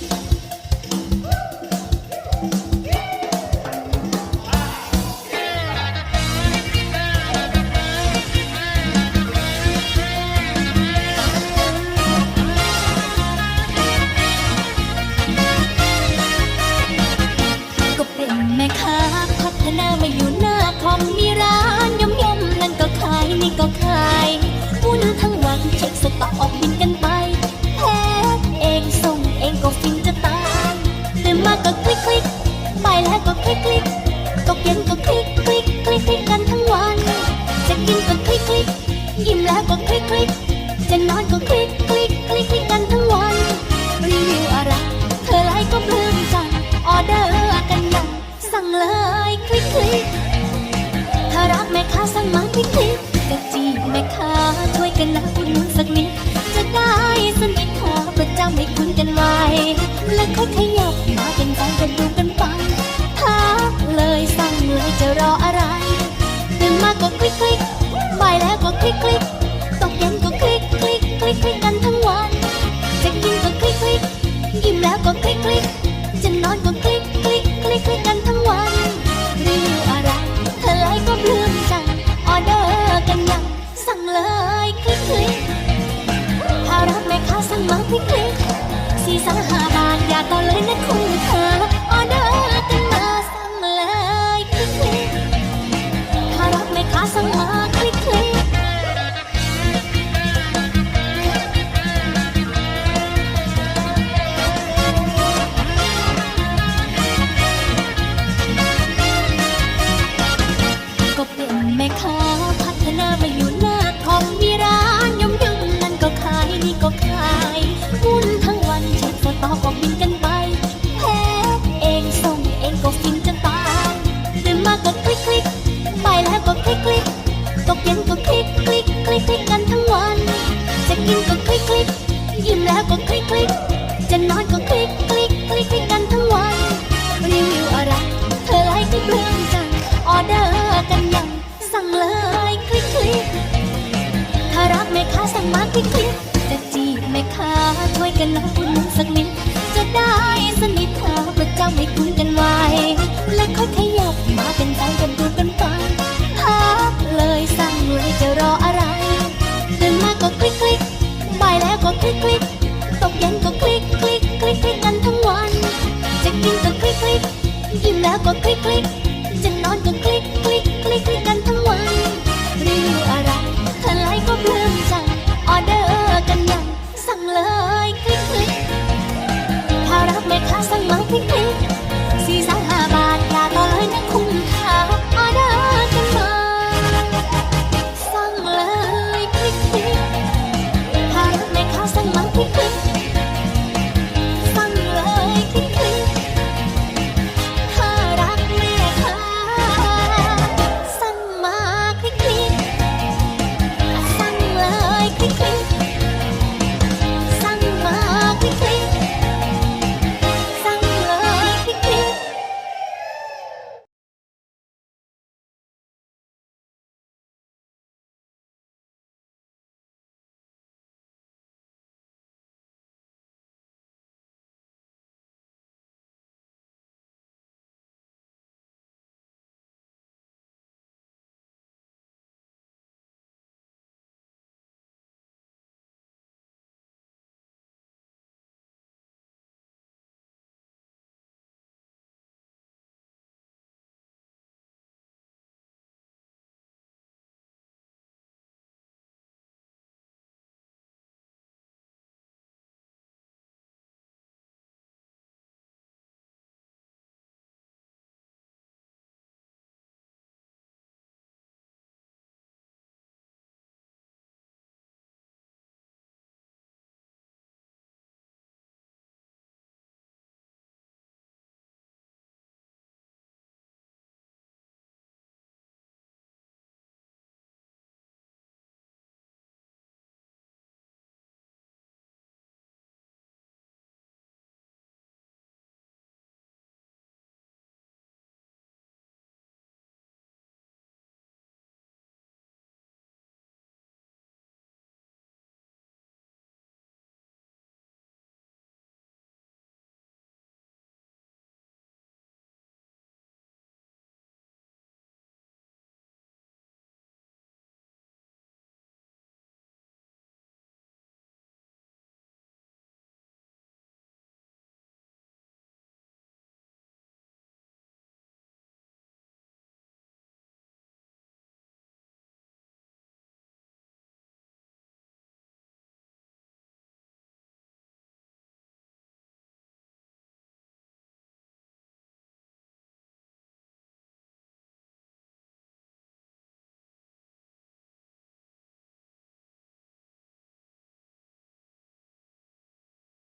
ก็ ก็คลิกคลิกไปแล้วก็คลิกคลิกตกเย็นก็คลิกคลิกคลิกคลิกกันทั้งวัน จะกินก็คลิกคลิกยิ้มแล้วก็คลิกคลิกจะนอนก็คลิกคลิกคลิกคลิกกันทั้งวัน รีวิวอะไร เธอไลค์ก็ปลื้มใจออเดอร์กันยังสั่งเลยคลิกคลิกถ้ารักแม่ค้าสั่งมาคลิกคลิกกะจีบแม่ค้าช่วยกันนะอุดหนุนสักนิดจะได้สนิทขอประจำให้คุณกันไว้และค่อย คลิกคลิกบ่ายแล้วก็คลิกคลิกตกเย็นก็คลิกคลิกคลิกคลิกกันทั้งวันจะกินก็คลิกคลิกยิ้มแล้วก็คลิกคลิกจะนอนก็คลิกคลิกคลิกคลิกกันทั้งวันรีวิวอะไรเธอไลค์ก็ปลื้มใจออเดอร์กันยังสั่งเลยคลิกคลิกถ้ารักแม่ค้าสั่งมาคลิกคลิก รั แล้วก็คลิกคลิกจะนอนก็คลิกคลิกคลิกคลิกกันทั้งวันรีวิวอะไรเธอไลค์ก็ปลื้มใจออเดอร์กันยังสั่งเลยคลิกคลิกถ้ารักแม่ค้าสั่งมาคลิกคลิกจะจีบแม่ค้าช่วยกันนะคุณสักนิด คลิ